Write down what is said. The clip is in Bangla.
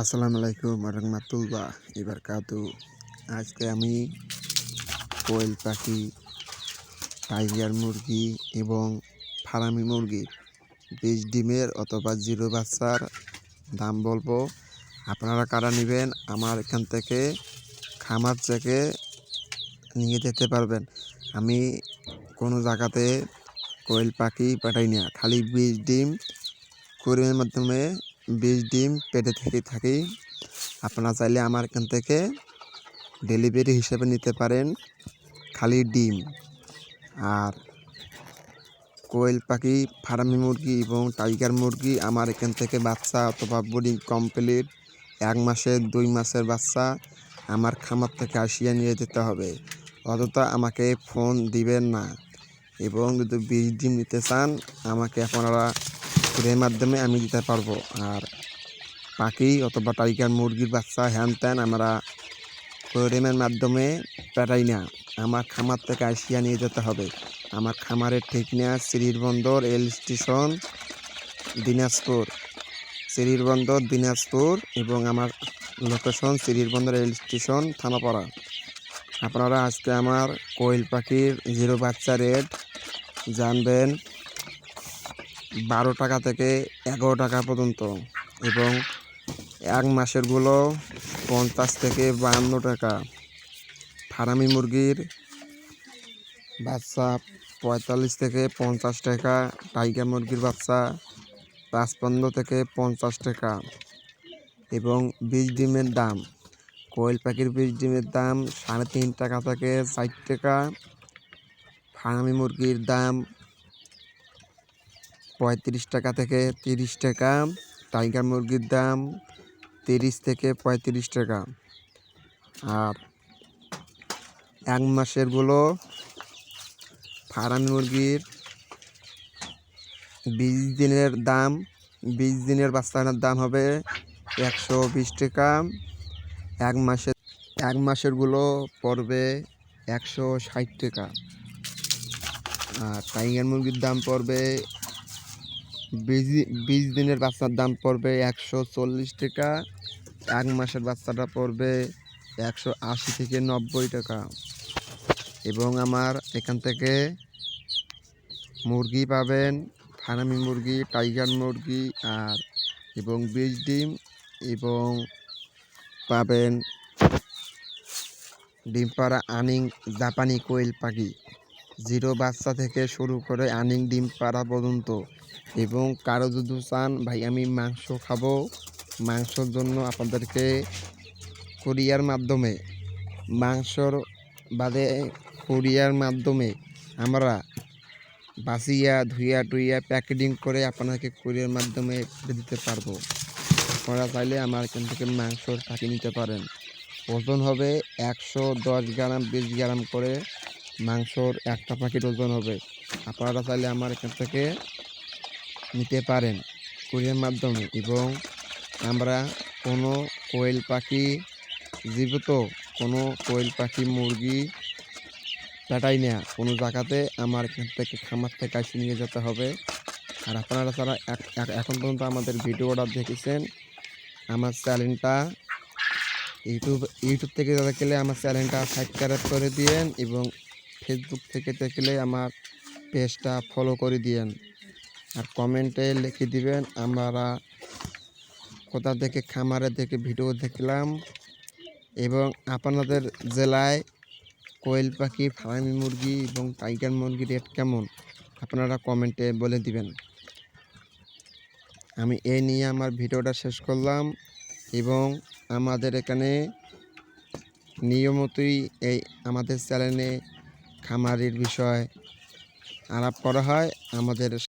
আসসালামু আলাইকুম রহমাতুল্লাহ এবার কাতু আজকে আমি কোয়েল পাখি, টাইগার মুরগি এবং ফারামি মুরগি, বীজ ডিমের অথবা জিরো বাচ্চার দাম বলব। আপনারা কারা নেবেন, আমার এখান থেকে খামার থেকে নিয়ে যেতে পারবেন। আমি কোনো জায়গাতে কোয়েল পাখি পাঠাই না, খালি বীজ ডিম কুরিয়ারের মাধ্যমে বীজ ডিম পেটে থেকে থাকি আপনারা চাইলে আমার এখান থেকে ডেলিভারি হিসেবে নিতে পারেন খালি ডিম। আর কোয়েল পাখি, ফার্মি মুরগি এবং টাইগার মুরগি আমার এখান থেকে বাচ্চা অথবা বোর্ডিং কমপ্লিট এক মাসের দুই মাসের বাচ্চা আমার খামার থেকে আসিয়ে নিয়ে যেতে হবে। অযথা আমাকে ফোন দিবেন না। এবং যদি বীজ ডিম নিতে চান, আমাকে আপনারা এর মাধ্যমে আমি দিতে পারব। আর পাখি অথবা টাইগার মুরগির বাচ্চা, হ্যান ত্যান আমরা কোরিয়ামের মাধ্যমে পেটাই না। আমার খামার থেকে আসিয়া নিয়ে যেতে হবে। আমার খামারের ঠিকানা সিরির বন্দর, রেল স্টেশন, দিনাজপুর। সিরির বন্দর, দিনাজপুর এবং আমার লোকেশন সিরির বন্দর, রেল স্টেশন, থানাপাড়া। আপনারা আজকে আমার কোয়েল পাখির জিরো বাচ্চা রেট জানবেন। বারো টাকা থেকে এগারো টাকা পর্যন্ত এবং এক মাসেরগুলো পঞ্চাশ থেকে বাহান্ন টাকা। ফারামি মুরগির বাচ্চা পঁয়তাল্লিশ থেকে পঞ্চাশ টাকা, টাইগার মুরগির বাচ্চা পাঁচপান্ন থেকে পঞ্চাশ টাকা এবং বীজ ডিমের দাম। কোয়েল পাখির বীজ ডিমের দাম সাড়ে তিন টাকা থেকে ষাট টাকা। ফার্মি মুরগির দাম পঁয়ত্রিশ টাকা থেকে তিরিশ টাকা। টাইগার মুরগির দাম তিরিশ থেকে পঁয়ত্রিশ টাকা। আর এক মাসেরগুলো ফার্মি মুরগির বিশ দিনের দাম, বিশ দিনের বাচ্চাটার দাম হবে একশো বিশ টাকা। এক মাসের এক মাসেরগুলো পড়বে একশো ষাট টাকা। আর টাইগার মুরগির দাম পড়বে বিশ দিনের বাচ্চার দাম পড়বে একশো চল্লিশ টাকা, এক মাসের বাচ্চাটা পড়বে একশো আশি থেকে নব্বই টাকা। এবং আমার এখান থেকে মুরগি পাবেন, ফার্মি মুরগি, টাইগার মুরগি আর, এবং বীজ ডিম, এবং পাবেন ডিম পাড়া আনিং জাপানি কোয়েল পাখি। জিরো বাচ্চা থেকে শুরু করে আনিং ডিম পাড়া পর্যন্ত। এবং কারও যদি চান, ভাই, আমি মাংস খাব। মাংসর জন্য আপনাদেরকে কুরিয়ার মাধ্যমে, মাংসর বাদে কুরিয়ার মাধ্যমে আমরা বাসিয়া ধুইয়া, টুইয়া প্যাকেটিং করে আপনাকে কুরিয়ার মাধ্যমে দিতে পারব। আপনারা চাইলে আমার এখান থেকে মাংসর পাখি নিতে পারেন। ওজন হবে একশো দশ গ্রাম, বিশ গ্রাম করে মাংসর একটা পাখির ওজন হবে। আপনারা চাইলে আমার এখান থেকে নিতে পারেন কুরিয়ার মাধ্যমে এবং আমরা কোনো কোয়েল পাখি, জীবিত কোনো কোয়েল পাখি, মুরগি পেটাই না কোনো জায়গাতে আমার এখান থেকে খামার থেকে আসে নিয়ে যেতে হবে। আর আপনারা এক- এখন পর্যন্ত আমাদের ভিডিওটা দেখেছেন, আমার চ্যানেলটা ইউটিউব ইউটিউব থেকে দেখলে আমার চ্যানেলটা সাবস্ক্রাইব করে দিয়েন এবং ফেসবুক থেকে দেখলে আমার পেজটা ফলো করে দিয়েন। আর কমেন্টে লিখে দিবেন, আমরা কোথা থেকে খামারে থেকে ভিডিও দেখলাম এবং আপনাদের জেলায় কোয়েল পাখি ফার্মি মুরগি এবং টাইগার মুরগি রেট কেমন? আপনারা কমেন্টে বলে দিবেন। আমি এই নিয়ে আমার ভিডিওটা শেষ করলাম এবং আমাদের এখানে নিয়মিতই এই আমাদের চ্যানেলে খামারের বিষয় আলাপ করা হয় আমাদের